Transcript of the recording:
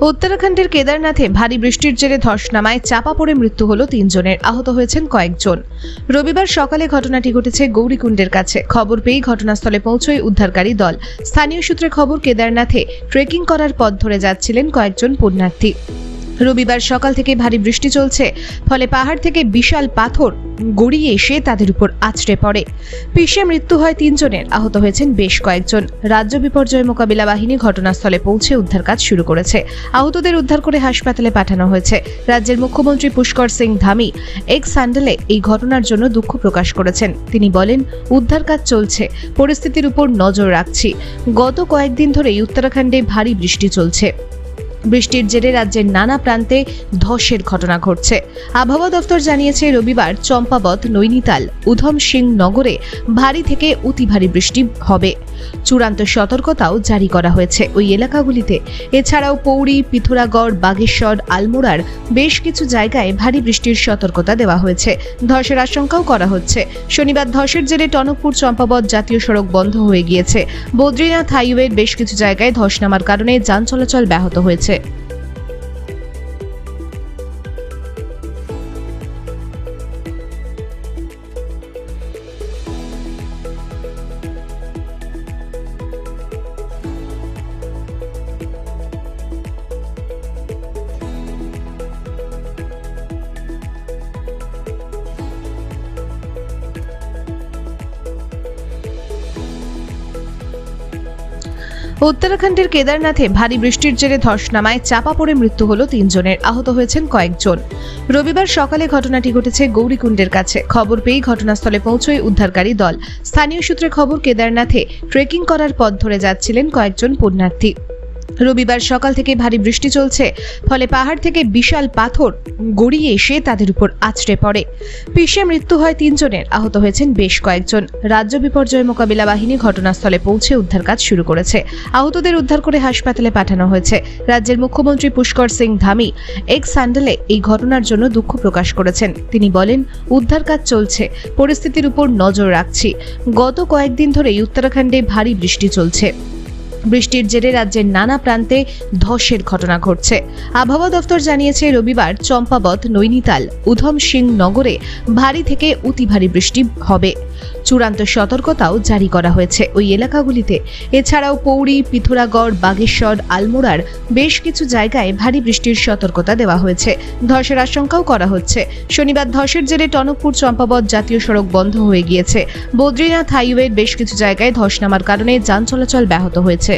উত্তরাখণ্ডের কেদারনাথে ভারী বৃষ্টির জেরে ধস নামায় চাপা পড়ে মৃত্যু হল তিনজনের। আহত হয়েছেন কয়েকজন। রবিবার সকালে ঘটনাটি ঘটেছে গৌরীকুণ্ডের কাছে। খবর পেয়ে ঘটনাস্থলে পৌঁছয় উদ্ধারকারী দল। স্থানীয় সূত্রে খবর, কেদারনাথে ট্রেকিং করার পথ ধরে যাচ্ছিলেন কয়েকজন পুণ্যার্থী। রবিবার সকাল থেকে ভারী বৃষ্টি চলছে, ফলে পাহাড় থেকে বিশাল পাথর গড়িয়ে এসে তাদের উপর আছড়ে পড়ে। পিষে মৃত্যু হয় তিনজনের, আহত হয়েছেন বেশ কয়েকজন। রাজ্য বিপর্যয় মোকাবিলা বাহিনী ঘটনাস্থলে পৌঁছে উদ্ধার কাজ শুরু করেছে। আহতদের উদ্ধার করে হাসপাতালে পাঠানো হয়েছে। রাজ্যের মুখ্যমন্ত্রী পুষ্কর সিং ধামি এক স্যান্ডেলে এই ঘটনার জন্য দুঃখ প্রকাশ করেছেন। তিনি বলেন, উদ্ধার কাজ চলছে, পরিস্থিতির উপর নজর রাখছি। গত কয়েকদিন ধরেই উত্তরাখণ্ডে ভারী বৃষ্টি চলছে। বৃষ্টির জেরে রাজ্যের নানা প্রান্তে ধসের ঘটনা ঘটছে। আবহাওয়া দপ্তর জানিয়েছে, রবিবার চম্পাবত, নৈনিতাল, উধম সিং নগরে ভারী থেকে অতি ভারী বৃষ্টি হবে। চূড়ান্ত সতর্কতাও জারি করা হয়েছে। ওই এলাকাগুলিতে এছাড়াও পৌরী পিথুরাগড়, বাগেশ্বর, আলমোড়ার বেশ কিছু জায়গায় ভারী বৃষ্টির সতর্কতা দেওয়া হয়েছে। ধসের আশঙ্কাও করা হচ্ছে। শনিবার ধসের জেরে টনকপুর চম্পাবত জাতীয় সড়ক বন্ধ হয়ে গিয়েছে। বদ্রীনাথ হাইওয়ের বেশ কিছু জায়গায় ধস নামার কারণে যান চলাচল ব্যাহত হয়েছে। উত্তরাখণ্ডের কেদারনাথে ভারী বৃষ্টির জেরে ধস নামায় চাপা পড়ে মৃত্যু হল তিনজনের। আহত হয়েছেন কয়েকজন। রবিবার সকালে ঘটনাটি ঘটেছে গৌরীকুণ্ডের কাছে। খবর পেয়ে ঘটনাস্থলে পৌঁছয় উদ্ধারকারী দল। স্থানীয় সূত্রে খবর, কেদারনাথে ট্রেকিং করার পথ ধরে যাচ্ছিলেন কয়েকজন পুণ্যার্থী। রবিবার সকাল থেকে ভারী বৃষ্টি চলছে, ফলে পাহাড় থেকে বিশাল পাথর গড়িয়ে এসে তাদের উপর আছড়ে পড়ে। পিষে মৃত্যু হয় তিনজনের, আহত হয়েছেন বেশ কয়েকজন। রাজ্য বিপর্যয় মোকাবিলা বাহিনী ঘটনাস্থলে পৌঁছে উদ্ধার কাজ শুরু করেছে। আহতদের উদ্ধার করে হাসপাতালে পাঠানো হয়েছে। রাজ্যের মুখ্যমন্ত্রী পুষ্কর সিং ধামি এক স্যান্ডেলে এই ঘটনার জন্য দুঃখ প্রকাশ করেছেন। তিনি বলেন, উদ্ধার কাজ চলছে, পরিস্থিতির উপর নজর রাখছি। গত কয়েকদিন ধরেই উত্তরাখণ্ডে ভারী বৃষ্টি চলছে। বৃষ্টির জেরে রাজ্যের নানা প্রান্তে ধসের ঘটনা ঘটছে। আবহাওয়া দফতর জানিয়েছে, রবিবার চম্পাবত, নৈনিতাল, উধম সিং নগরে ভারী থেকে অতি ভারী বৃষ্টি হবে। চূড়ান্ত সতর্কতাও জারি করা হয়েছে ওই এলাকাগুলিতে। এছাড়াও পৌড়ি, পিথোরাগড়, বাগেশ্বর, আলমোড়ার বেশ কিছু জায়গায় ভারী বৃষ্টির সতর্কতা দেওয়া হয়েছে। ধসের আশঙ্কাও করা হচ্ছে। শনিবার ধসের জেরে টনকপুর, চম্পাবত জাতীয় সড়ক বন্ধ হয়ে গিয়েছে। বদ্রীনাথ হাইওয়ের বেশ কিছু জায়গায় ধস নামার কারণে যান চলাচল ব্যাহত হয়েছে।